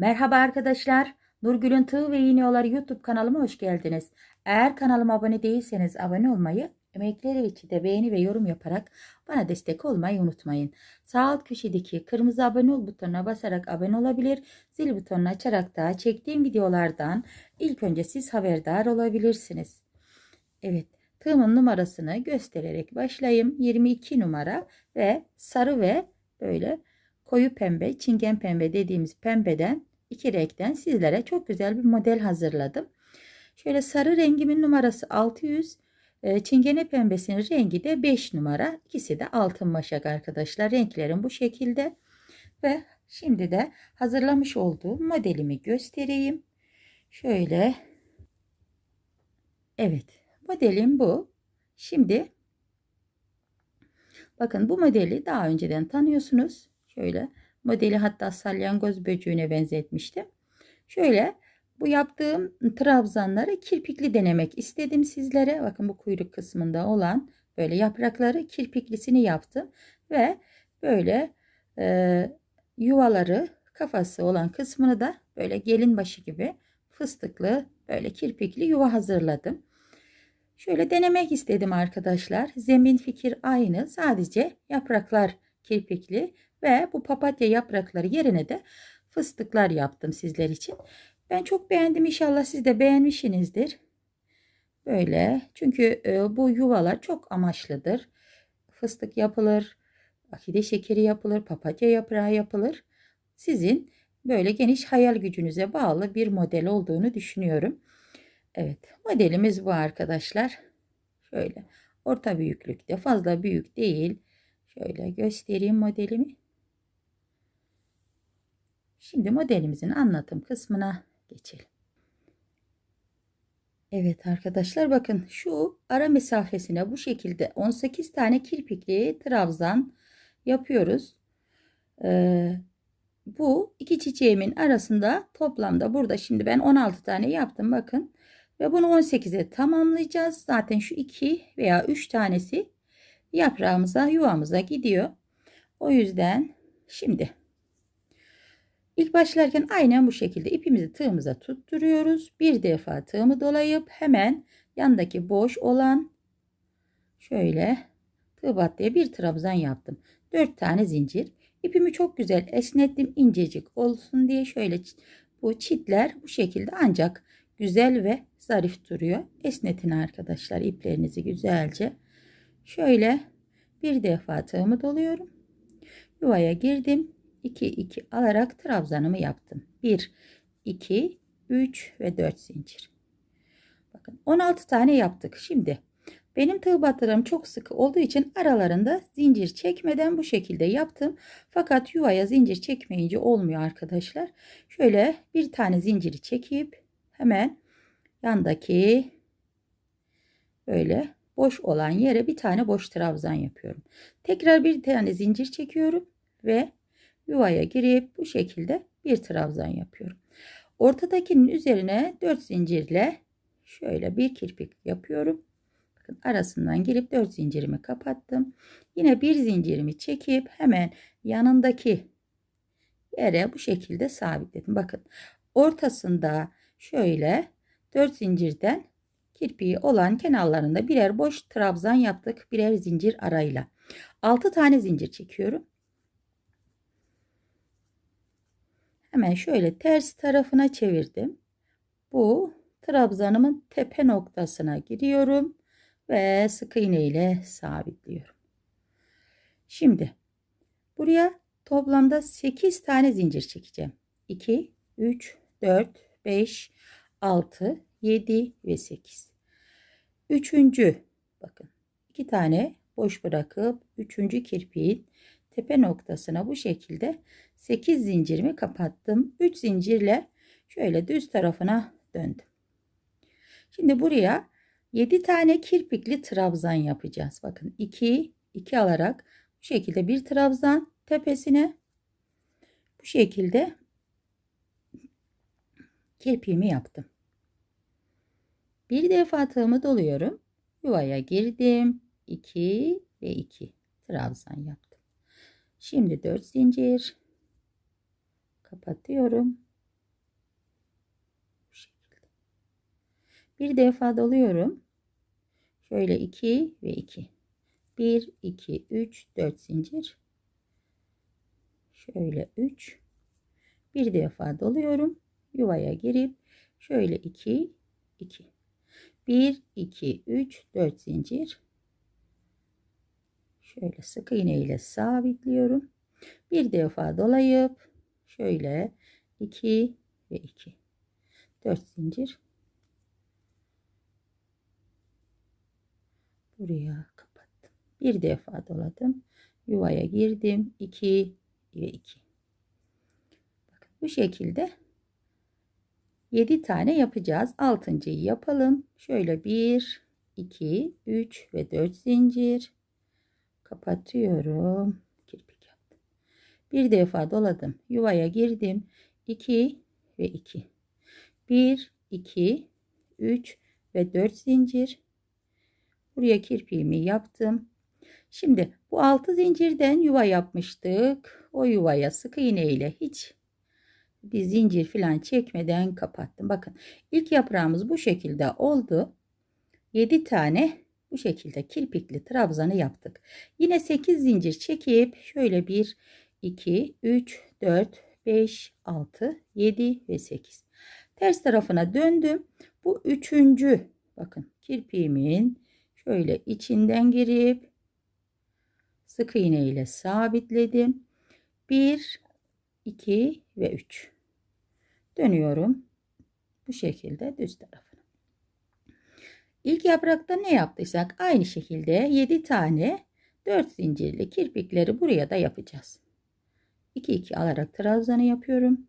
Merhaba arkadaşlar. Nurgül'ün Tığ ve İğneoları YouTube kanalıma hoş geldiniz. Eğer kanalıma abone değilseniz abone olmayı, emekleri için de beğeni ve yorum yaparak bana destek olmayı unutmayın. Sağ alt köşedeki kırmızı abone ol butonuna basarak abone olabilir, zil butonunu açarak da çektiğim videolardan ilk önce siz haberdar olabilirsiniz. Evet, tığımın numarasını göstererek başlayayım. 22 numara ve sarı ve böyle koyu pembe, çingen pembe dediğimiz pembeden iki renkten sizlere çok güzel bir model hazırladım. Şöyle sarı rengimin numarası 600, e, çingene pembesinin rengi de 5 numara. İkisi de altın maşak arkadaşlar. Renklerim bu şekilde. Ve şimdi de hazırlamış olduğum modelimi göstereyim. Şöyle. Evet. Modelim bu. Şimdi bakın bu modeli daha önceden tanıyorsunuz. Şöyle modeli hatta salyangoz böceğine benzetmiştim. Şöyle bu yaptığım trabzanları kirpikli denemek istedim sizlere. Bakın bu kuyruk kısmında olan böyle yaprakları kirpiklisini yaptım. Ve böyle e, yuvaları kafası olan kısmını da böyle gelin başı gibi fıstıklı böyle kirpikli yuva hazırladım. Şöyle denemek istedim arkadaşlar. Zemin fikir aynı. Sadece yapraklar kirpikli ve bu papatya yaprakları yerine de fıstıklar yaptım sizler için. Ben çok beğendim. İnşallah siz de beğenmişsinizdir. Böyle. Çünkü e, bu yuvalar çok amaçlıdır. Fıstık yapılır. Akide şekeri yapılır. Papatya yaprağı yapılır. Sizin böyle geniş hayal gücünüze bağlı bir model olduğunu düşünüyorum. Evet. Modelimiz bu arkadaşlar. Şöyle. Orta büyüklükte. Fazla büyük değil. Şöyle göstereyim modelimi. Şimdi modelimizin anlatım kısmına geçelim. Evet arkadaşlar bakın şu ara mesafesine bu şekilde 18 tane kirpikli trabzan yapıyoruz. Ee, bu iki çiçeğimin arasında toplamda burada şimdi ben 16 tane yaptım bakın. Ve bunu 18'e tamamlayacağız. Zaten şu 2 veya 3 tanesi yaprağımıza yuvamıza gidiyor. O yüzden şimdi ilk başlarken aynen bu şekilde ipimizi tığımıza tutturuyoruz. Bir defa tığımı dolayıp hemen yandaki boş olan şöyle tığ battıya bir trabzan yaptım. 4 tane zincir. İpimi çok güzel esnettim incecik olsun diye şöyle bu çitler bu şekilde ancak güzel ve zarif duruyor. Esnetin arkadaşlar iplerinizi güzelce. Şöyle bir defa tığımı doluyorum. Yuvaya girdim. 2 2 alarak trabzanımı yaptım. 1 2 3 ve 4 zincir. Bakın 16 tane yaptık. Şimdi benim tığ batırım çok sıkı olduğu için aralarında zincir çekmeden bu şekilde yaptım. Fakat yuvaya zincir çekmeyince olmuyor arkadaşlar. Şöyle bir tane zinciri çekip hemen yandaki böyle boş olan yere bir tane boş trabzan yapıyorum. Tekrar bir tane zincir çekiyorum ve yuvaya girip bu şekilde bir trabzan yapıyorum. Ortadakinin üzerine 4 zincirle şöyle bir kirpik yapıyorum. Bakın arasından girip 4 zincirimi kapattım. Yine bir zincirimi çekip hemen yanındaki yere bu şekilde sabitledim. Bakın ortasında şöyle 4 zincirden kirpiği olan kenarlarında birer boş trabzan yaptık. Birer zincir arayla. 6 tane zincir çekiyorum. Hemen şöyle ters tarafına çevirdim. Bu trabzanımın tepe noktasına giriyorum ve sık iğne ile sabitliyorum. Şimdi buraya toplamda 8 tane zincir çekeceğim. 2 3 4 5 6 7 ve 8. Üçüncü bakın iki tane boş bırakıp üçüncü kirpiğin tepe noktasına bu şekilde 8 zincirimi kapattım. 3 zincirle şöyle düz tarafına döndüm. Şimdi buraya 7 tane kirpikli trabzan yapacağız. Bakın 2 2 alarak bu şekilde bir trabzan tepesine bu şekilde kirpiğimi yaptım. Bir defa tığımı doluyorum. Yuvaya girdim. 2 ve 2 trabzan yaptım. Şimdi 4 zincir kapatıyorum. Bir defa doluyorum. Şöyle 2 ve 2. 1, 2, 3, 4 zincir. Şöyle 3. Bir defa doluyorum. Yuvaya girip şöyle 2, 2. 1, 2, 3, 4 zincir. Şöyle sık iğne ile sabitliyorum. Bir defa dolayıp şöyle 2 ve 2. 4 zincir. Buraya kapattım. Bir defa doladım. Yuvaya girdim. 2 ve 2. Bakın bu şekilde 7 tane yapacağız. 6.yı yapalım. Şöyle 1, 2, 3 ve 4 zincir. Kapatıyorum. Bir defa doladım. Yuvaya girdim. 2 ve 2. 1, 2, 3 ve 4 zincir. Buraya kirpiğimi yaptım. Şimdi bu 6 zincirden yuva yapmıştık. O yuvaya sık iğne ile hiç bir zincir falan çekmeden kapattım. Bakın ilk yaprağımız bu şekilde oldu. 7 tane bu şekilde kirpikli trabzanı yaptık. Yine 8 zincir çekip şöyle 1, 2, 3, 4, 5, 6, 7 ve 8. Ters tarafına döndüm. Bu üçüncü bakın kirpiğimin şöyle içinden girip sık iğne ile sabitledim. 1, 2 ve 3. Dönüyorum. Bu şekilde düz tarafına. İlk yaprakta ne yaptıysak aynı şekilde 7 tane 4 zincirli kirpikleri buraya da yapacağız. 2 2 alarak trabzanı yapıyorum.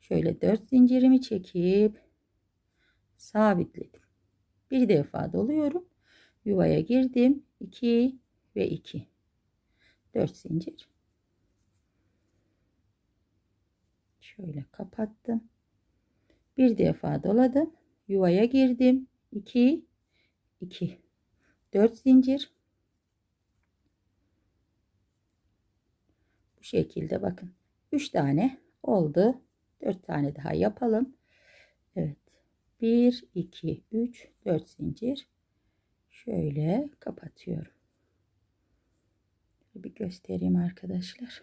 Şöyle 4 zincirimi çekip sabitledim. Bir defa doluyorum. Yuvaya girdim. 2 ve 2. 4 zincir. Şöyle kapattım. Bir defa doladım. Yuvaya girdim. 2 2 4 zincir. Bu şekilde bakın. 3 tane oldu. 4 tane daha yapalım. Evet. 1 2 3 4 zincir. Şöyle kapatıyorum. Bir göstereyim arkadaşlar.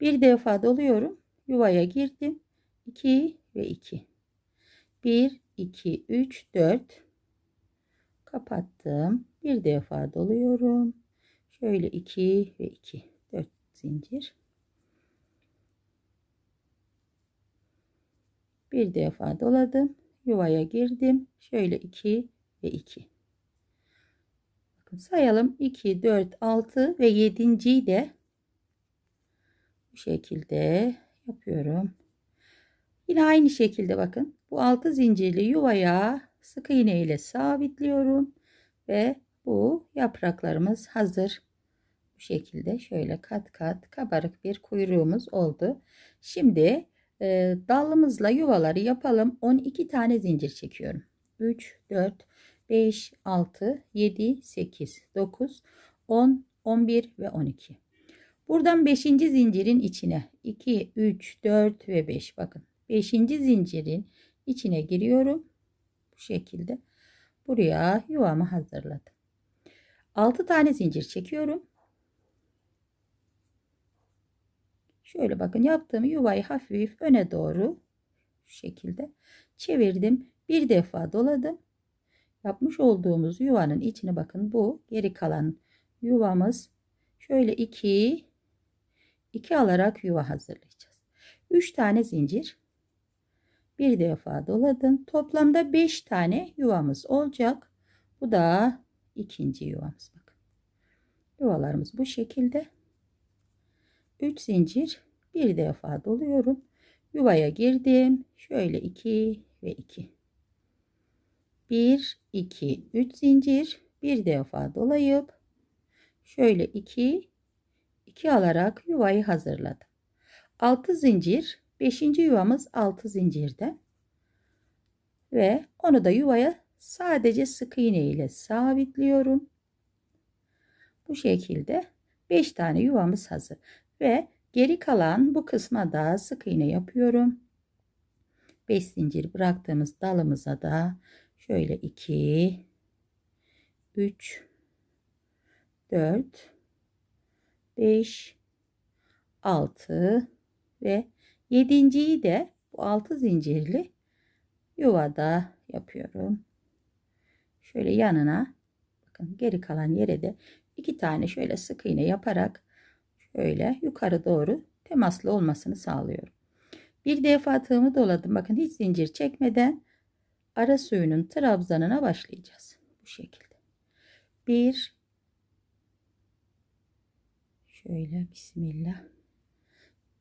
Bir defa doluyorum. Yuvaya girdim. 2 ve 2. 1 2 3 4 kapattım. Bir defa doluyorum. Şöyle 2 ve 2. 4 zincir. Bir defa doladım. Yuvaya girdim. Şöyle 2 ve 2. Bakın sayalım. 2, 4, 6 ve 7. de bu şekilde yapıyorum. Yine aynı şekilde bakın. Bu 6 zincirli yuvaya sık iğne ile sabitliyorum ve bu yapraklarımız hazır. Bu şekilde şöyle kat kat kabarık bir kuyruğumuz oldu. Şimdi e, dalımızla yuvaları yapalım. 12 tane zincir çekiyorum. 3, 4, 5, 6, 7, 8, 9, 10, 11 ve 12. Buradan 5. zincirin içine 2, 3, 4 ve 5 bakın. 5. zincirin içine giriyorum. Bu şekilde. Buraya yuvamı hazırladım. 6 tane zincir çekiyorum. Şöyle bakın yaptığım yuvayı hafif öne doğru şu şekilde çevirdim. Bir defa doladım. Yapmış olduğumuz yuvanın içine bakın bu geri kalan yuvamız şöyle 2 2 alarak yuva hazırlayacağız. 3 tane zincir bir defa doladım. Toplamda 5 tane yuvamız olacak. Bu da ikinci yuvamız. Bakın. Yuvalarımız bu şekilde. 3 zincir bir defa doluyorum. Yuvaya girdim. Şöyle 2 ve 2. 1 2 3 zincir bir defa dolayıp şöyle 2 2 alarak yuvayı hazırladım. 6 zincir 5. yuvamız 6 zincirde ve onu da yuvaya sadece sık iğne ile sabitliyorum. Bu şekilde 5 tane yuvamız hazır ve geri kalan bu kısma da sık iğne yapıyorum. 5 zincir bıraktığımız dalımıza da Şöyle 2 3 4 5 6 ve yedinciyi de bu altı zincirli yuvada yapıyorum. Şöyle yanına bakın geri kalan yere de iki tane şöyle sık iğne yaparak şöyle yukarı doğru temaslı olmasını sağlıyorum. Bir defa tığımı doladım. Bakın hiç zincir çekmeden ara suyunun trabzanına başlayacağız. Bu şekilde. Bir şöyle bismillah.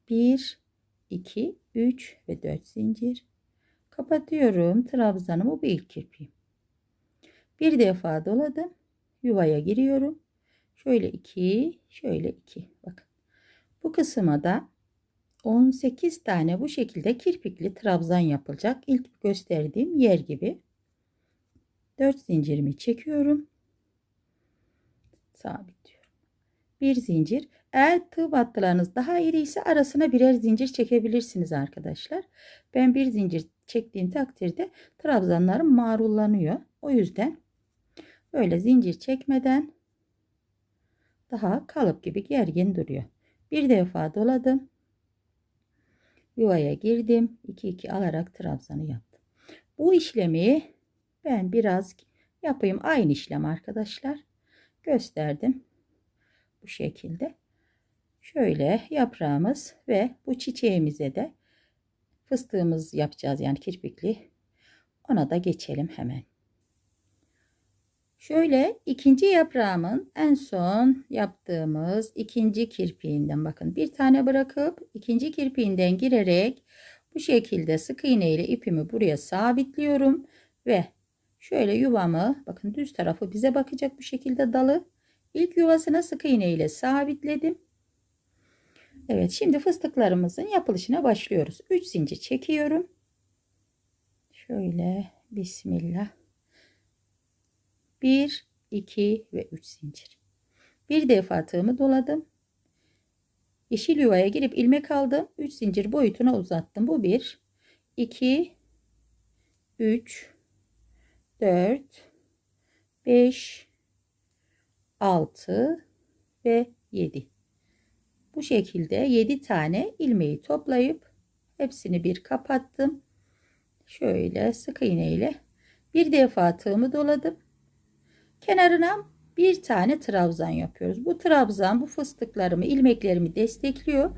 Bir, iki, üç ve dört zincir. Kapatıyorum trabzanımı bu ilk kirpiğim. Bir defa doladım. Yuvaya giriyorum. Şöyle iki, şöyle iki. Bakın. Bu kısma da 18 tane bu şekilde kirpikli trabzan yapılacak. İlk gösterdiğim yer gibi. 4 zincirimi çekiyorum. Sabitliyorum. Bir zincir. Eğer tığ battılarınız daha iri ise arasına birer zincir çekebilirsiniz arkadaşlar. Ben bir zincir çektiğim takdirde trabzanlarım marullanıyor. O yüzden böyle zincir çekmeden daha kalıp gibi gergin duruyor. Bir defa doladım. Yuvaya girdim. 2 2 alarak trabzanı yaptım. Bu işlemi ben biraz yapayım. Aynı işlem arkadaşlar. Gösterdim. Bu şekilde. Şöyle yaprağımız ve bu çiçeğimize de fıstığımız yapacağız yani kirpikli. Ona da geçelim hemen. Şöyle ikinci yaprağımın en son yaptığımız ikinci kirpiğinden bakın bir tane bırakıp ikinci kirpiğinden girerek bu şekilde sık iğne ile ipimi buraya sabitliyorum ve şöyle yuvamı bakın düz tarafı bize bakacak bu şekilde dalı ilk yuvasına sık iğne ile sabitledim. Evet şimdi fıstıklarımızın yapılışına başlıyoruz. 3 zincir çekiyorum. Şöyle bismillah. 1, 2 ve 3 zincir. Bir defa tığımı doladım. Yeşil yuvaya girip ilmek aldım. 3 zincir boyutuna uzattım. Bu 1, 2, 3, 4, 5, 6 ve 7. Bu şekilde 7 tane ilmeği toplayıp hepsini bir kapattım. Şöyle sık iğne ile bir defa tığımı doladım. Kenarına bir tane trabzan yapıyoruz. Bu trabzan bu fıstıklarımı, ilmeklerimi destekliyor.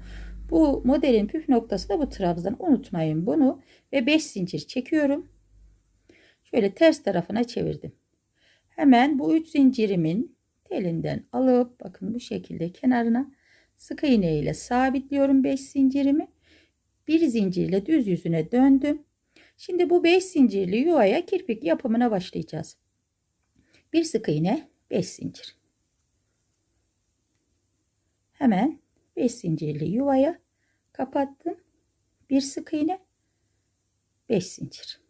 Bu modelin püf noktası da bu trabzan. Unutmayın bunu. Ve 5 zincir çekiyorum. Şöyle ters tarafına çevirdim. Hemen bu 3 zincirimin telinden alıp bakın bu şekilde kenarına sık iğne ile sabitliyorum 5 zincirimi. Bir zincirle düz yüzüne döndüm. Şimdi bu 5 zincirli yuvaya kirpik yapımına başlayacağız. Bir sık iğne 5 zincir. Hemen 5 zincirli yuvaya kapattım. Bir sık iğne 5 zincir.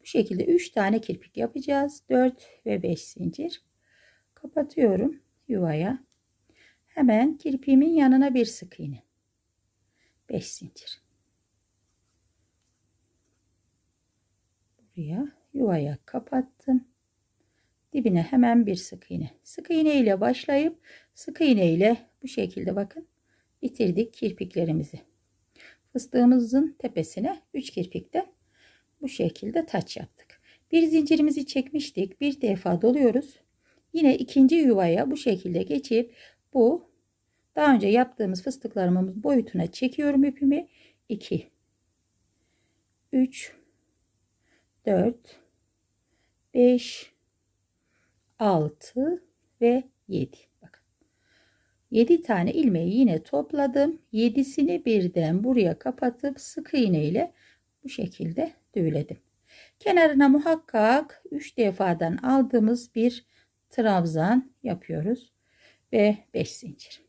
Bu şekilde 3 tane kirpik yapacağız. 4 ve 5 zincir. Kapatıyorum yuvaya. Hemen kirpiğimin yanına bir sık iğne. 5 zincir. Buraya yuvaya kapattım. Dibine hemen bir sık iğne. Sık iğne ile başlayıp sık iğne ile bu şekilde bakın bitirdik kirpiklerimizi. Fıstığımızın tepesine 3 kirpikte bu şekilde taç yaptık. Bir zincirimizi çekmiştik. Bir defa doluyoruz. Yine ikinci yuvaya bu şekilde geçip bu daha önce yaptığımız fıstıklarımız boyutuna çekiyorum ipimi. 2 3 4 5 6 ve 7 bakın. 7 tane ilmeği yine topladım. 7'sini birden buraya kapatıp sık iğne ile bu şekilde düğledim kenarına muhakkak 3 defadan aldığımız bir trabzan yapıyoruz ve 5 zincir.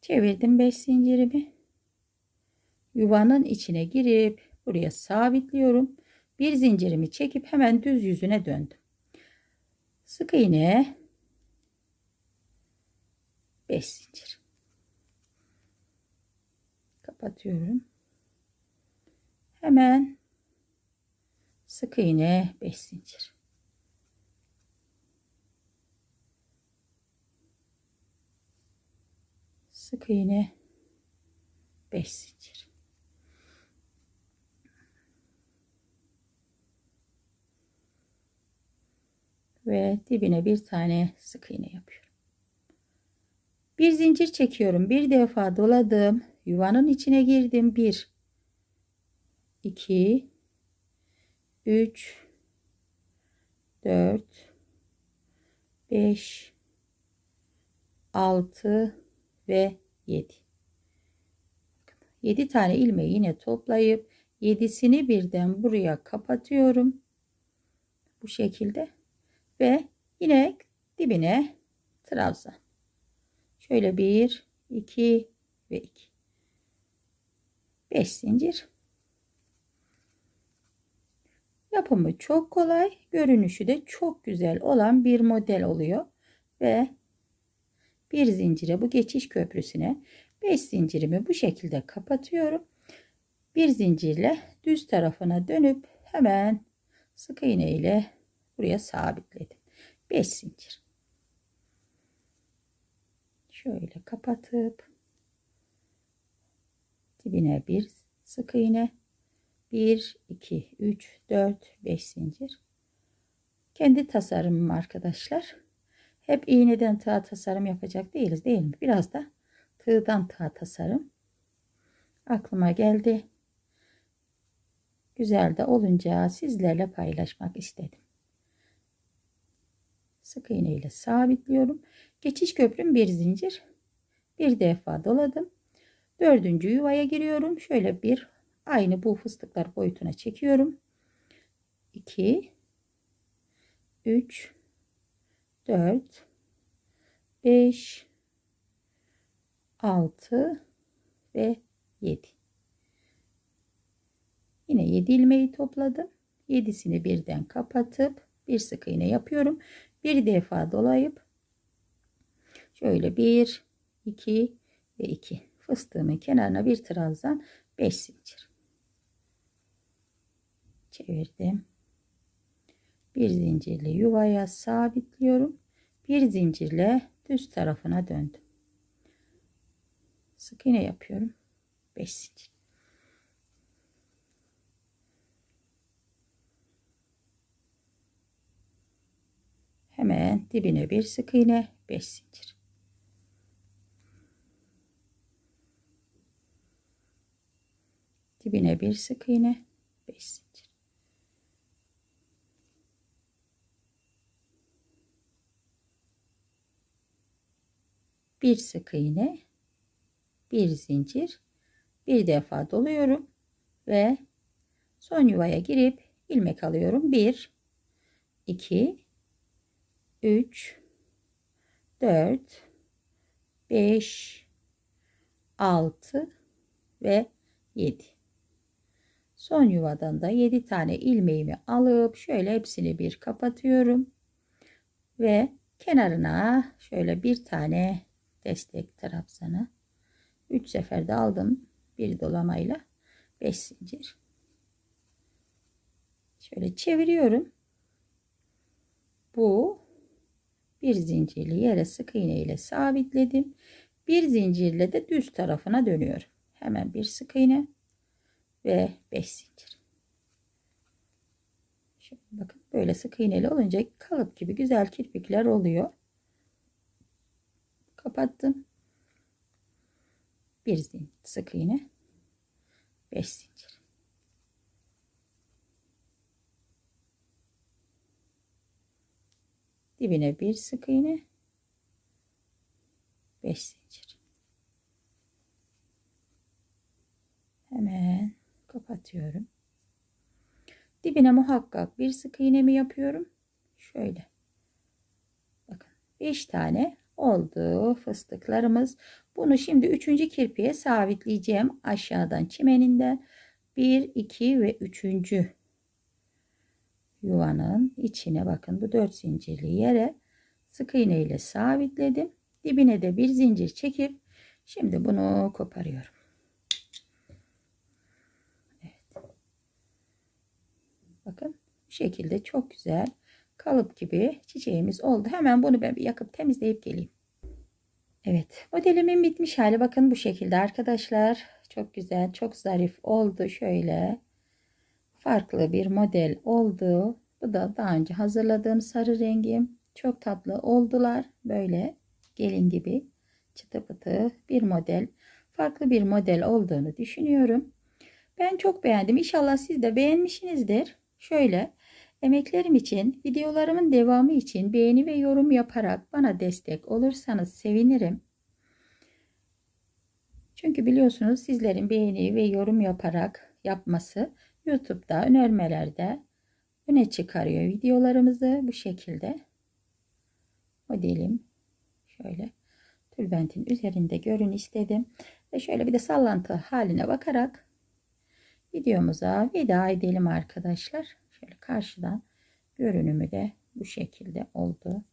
Çevirdim 5 zincirimi. Yuvanın içine girip buraya sabitliyorum. Bir zincirimi çekip hemen düz yüzüne döndüm sık iğne 5 zincir kapatıyorum hemen sık iğne 5 zincir. Sık iğne 5 zincir. Ve dibine bir tane sık iğne yapıyorum. Bir zincir çekiyorum. Bir defa doladım. Yuvanın içine girdim. 1 2 3 4 5 6 ve 7 7 tane ilmeği yine toplayıp 7'sini birden buraya kapatıyorum bu şekilde ve yine dibine trabzan şöyle 1 2 ve 2 5 zincir Yapımı çok kolay, görünüşü de çok güzel olan bir model oluyor. Ve bir zincire bu geçiş köprüsüne 5 zincirimi bu şekilde kapatıyorum. Bir zincirle düz tarafına dönüp hemen sık iğne ile buraya sabitledim. 5 zincir. Şöyle kapatıp dibine bir sık iğne. 1 2 3 4 5 zincir. Kendi tasarımım arkadaşlar. Hep iğneden tığ tasarım yapacak değiliz değil mi? Biraz da tığdan tığ tasarım aklıma geldi. Güzel de olunca sizlerle paylaşmak istedim sık iğne ile sabitliyorum. Geçiş köprüm bir zincir. Bir defa doladım. Dördüncü yuvaya giriyorum. Şöyle bir Aynı bu fıstıklar boyutuna çekiyorum. 2 3 4 5 6 ve 7 yine 7 ilmeği topladım. 7'sini birden kapatıp bir sık iğne yapıyorum bir defa dolayıp şöyle 1 2 ve 2 fıstığımın kenarına bir trabzan 5 zincir çevirdim. Bir zincirle yuvaya sabitliyorum. Bir zincirle düz tarafına döndüm. Sık iğne yapıyorum. 5 zincir. Hemen dibine bir sık iğne, 5 zincir. Dibine bir sık iğne, 5 zincir. bir sık iğne bir zincir bir defa doluyorum ve son yuvaya girip ilmek alıyorum 1 2 3 4 5 6 ve 7 son yuvadan da 7 tane ilmeğimi alıp şöyle hepsini bir kapatıyorum ve kenarına şöyle bir tane destek trabzanı 3 seferde aldım. Bir dolamayla 5 zincir. Şöyle çeviriyorum. Bu bir zincirli yere sık iğne ile sabitledim bir zincirle de düz tarafına dönüyorum hemen bir sık iğne ve 5 zincir Şimdi bakın böyle sık iğneli olunca kalıp gibi güzel kirpikler oluyor kapattım. Bir zincir sık iğne. 5 zincir. Dibine bir sık iğne. 5 zincir. Hemen kapatıyorum. Dibine muhakkak bir sık iğnemi yapıyorum. Şöyle. Bakın 5 tane oldu fıstıklarımız. Bunu şimdi üçüncü kirpiye sabitleyeceğim. Aşağıdan çimeninden 1, 2 ve üçüncü yuvanın içine bakın bu dört zincirli yere sık iğne ile sabitledim. Dibine de bir zincir çekip şimdi bunu koparıyorum. Evet. Bakın Bu şekilde çok güzel kalıp gibi çiçeğimiz oldu. Hemen bunu ben bir yakıp temizleyip geleyim. Evet modelimin bitmiş hali bakın bu şekilde arkadaşlar. Çok güzel çok zarif oldu şöyle. Farklı bir model oldu. Bu da daha önce hazırladığım sarı rengim. Çok tatlı oldular. Böyle gelin gibi çıtı pıtı bir model. Farklı bir model olduğunu düşünüyorum. Ben çok beğendim. İnşallah siz de beğenmişsinizdir. Şöyle emeklerim için, videolarımın devamı için beğeni ve yorum yaparak bana destek olursanız sevinirim. Çünkü biliyorsunuz sizlerin beğeni ve yorum yaparak yapması YouTube'da önermelerde öne çıkarıyor videolarımızı bu şekilde. Modelim şöyle tülbentin üzerinde görün istedim. Ve şöyle bir de sallantı haline bakarak videomuza veda edelim arkadaşlar. Şöyle karşıdan görünümü de bu şekilde oldu.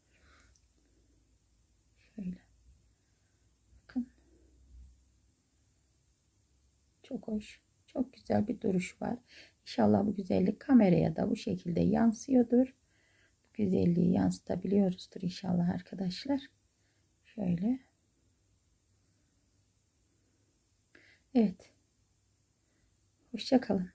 Şöyle. Bakın. Çok hoş. Çok güzel bir duruş var. İnşallah bu güzellik kameraya da bu şekilde yansıyordur. Bu güzelliği yansıtabiliyoruzdur inşallah arkadaşlar. Şöyle. Evet. Hoşçakalın.